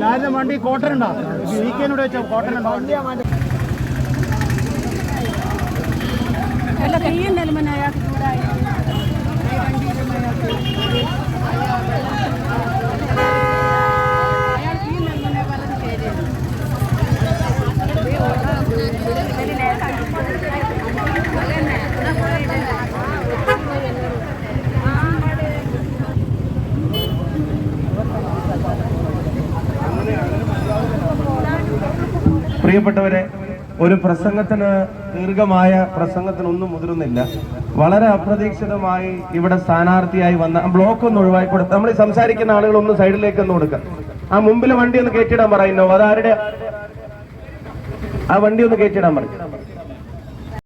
ഞാനും വണ്ടി കോട്ടനുണ്ടോ വി കെനോട് വെച്ച കോട്ടനുണ്ടോ അല്ല കയ്യുണ്ടല്ലോ പിന്നെ പ്രിയപ്പെട്ടവരെ ഒരു പ്രസംഗത്തിന് ദീർഘമായ പ്രസംഗത്തിനൊന്നും മുതിരുന്നില്ല വളരെ അപ്രതീക്ഷിതമായി ഇവിടെ സ്ഥാനാർത്ഥിയായി വന്ന ബ്ലോക്ക് ഒന്ന് ഒഴിവാക്കി കൊടുത്ത് നമ്മൾ സംസാരിക്കുന്ന ആളുകൾ ഒന്ന് സൈഡിലേക്ക് ഒന്ന് കൊടുക്കാം. ആ മുമ്പിലെ വണ്ടി ഒന്ന് കയറ്റിടാൻ പറയുന്നോ അതാരുടെ? ആ വണ്ടി ഒന്ന് കയറ്റിടാൻ പറയും